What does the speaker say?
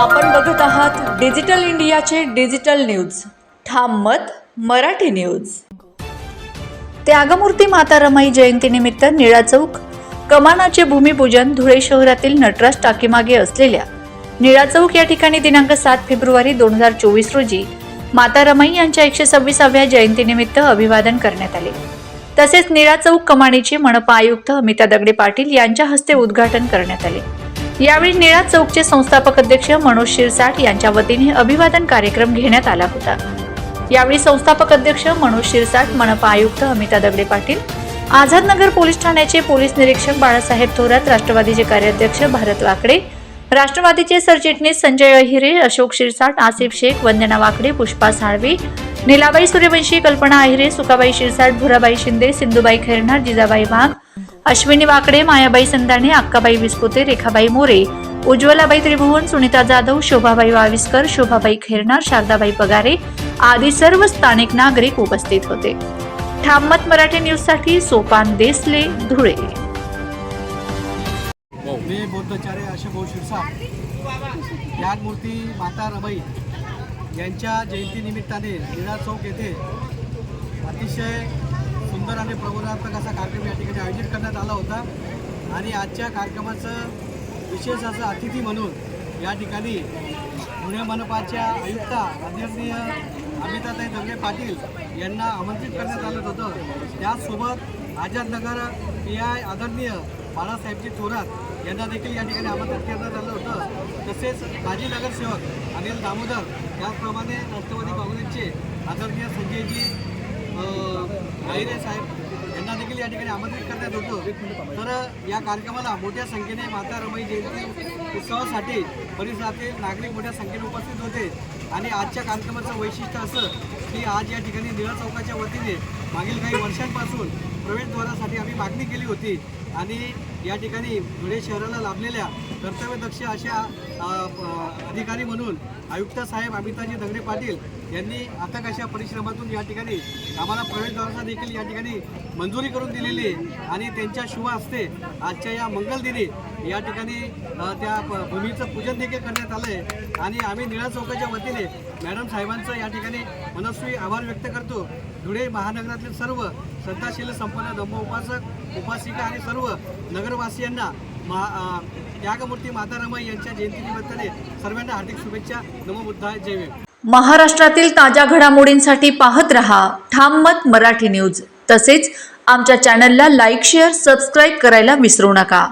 आपण बघत आहात डिजिटल इंडियाचे डिजिटल न्यूज. ठाम मत मराठी न्यूज. त्यागमूर्ती माता रमाई जयंतीनिमित्त निळा चौक. कमानाचे भूमिपूजन धुळे शहरातील नटराज टाकीमागे असलेल्या. निळा चौक या ठिकाणी दिनांक सात फेब्रुवारी दोन हजार चोवीस रोजी माता रमाई यांच्या एकशे सव्वीसाव्या जयंतीनिमित्त अभिवादन करण्यात आले. तसेच निळा चौक कमानीचे मनपा आयुक्त अमिता दगडे पाटील यांच्या हस्ते उद्घाटन करण्यात आले. यावेळी निळा चौकचे संस्थापक अध्यक्ष मनोज शिरसाट यांच्या वतीने अभिवादन कार्यक्रम घेण्यात आला होता. यावेळी संस्थापक अध्यक्ष मनोज शिरसाट मनपा आयुक्त अमिता दगडे पाटील आझादनगर पोलीस ठाण्याचे पोलीस निरीक्षक बाळासाहेब थोरात राष्ट्रवादीचे कार्याध्यक्ष भारत वाकडे राष्ट्रवादीचे सरचिटणीस संजय अहिरे अशोक शिरसाट आसिफ शेख वंदना वाकडे पुष्पा साळवी नीलाबाई सूर्यवंशी कल्पना अहिरे सुकाबाई शिरसाट भुराबाई शिंदे सिंधुबाई खैरनार जिजाबाई वाघ अश्विनी वाकडे मायाबाई संदाणे अक्काबाई विस्पोते रेखाबाई मोरे उज्ज्वलाबाई त्रिभुवन सुनीता जाधव शोभाबाई वाविस्कर शोभाबाई खेरणार शारदाबाई पगारे आदी सर्व स्थानिक नागरिक उपस्थित होते. ठाममत मराठी न्यूजसाठी सोपान देसले धुळे. मी बौद्धाचार्य अशोक शिरसाट त्यागमूर्ती माता रमाई यांच्या जयंतीनिमित्ताने लीळा चौक येथे अतिशय सुंदर आणि प्रबोधात्मक असा कार्यक्रम या ठिकाणी आयोजित करण्यात आला होता. आणि आजच्या कार्यक्रमाचं विशेष असं अतिथी म्हणून या ठिकाणी पुणे मनपाच्या आयुक्ता आदरणीय अमिताताई दंगे पाटील यांना आमंत्रित करण्यात आलं होतं. त्याचसोबत आझादनगर पी आय आदरणीय बाळासाहेबजी थोरात यांना देखील या ठिकाणी आमंत्रित करण्यात आलं होतं. तसेच माजी नगरसेवक अनिल दामोदर त्याचप्रमाणे राष्ट्रवादी काँग्रेसचे आदरणीय संजयजी गायरे साहेब यांना देखील या ठिकाणी आमंत्रित करण्यात होतं. तर या कार्यक्रमाला मोठ्या संख्येने माता रमाई जयंती उत्सवासाठी परिसरातील नागरिक मोठ्या संख्येने उपस्थित होते. आणि आजच्या कार्यक्रमाचं वैशिष्ट्य असं की आज या ठिकाणी निळा चौकाच्या वतीने मागील काही वर्षांपासून प्रवेशद्वारासाठी आम्ही मागणी केली होती. आणि या ठिकाणी धुळे शहराला लाभलेल्या कर्तव्यदक्ष अशा अधिकारी म्हणून आयुक्त साहेब अमिताजी दगडे पाटील यांनी अथक अशा परिश्रमातून या ठिकाणी आम्हाला प्रवेशद्वाराचा देखील या ठिकाणी मंजुरी करून दिलेली आहे. आणि त्यांच्या शुभ असते आजच्या या मंगलदिनी या ठिकाणी त्या भूमीचं पूजन देखील करण्यात आलं आहे आणि आम्ही निळा चौकाच्या वतीने मॅडम साहेबांचं या ठिकाणी मनस्वी आभार व्यक्त करतो. धुळे महानगरातील सर्व श्रद्धाशील संपन्न धम्म उपासक उपासिका आणि सर्व नगरवासियांना महा त्यागमूर्ती माता रमाई यांच्या जयंतीनिमित्ताने सर्वांना हार्दिक शुभेच्छा. नमोबुद्धाय जय महाराष्ट्रातील ताज्या घडामोडींसाठी पाहत रहा ठाम मत मराठी न्यूज. तसेच आमच्या चॅनलला लाईक शेअर सबस्क्राईब करायला विसरू नका.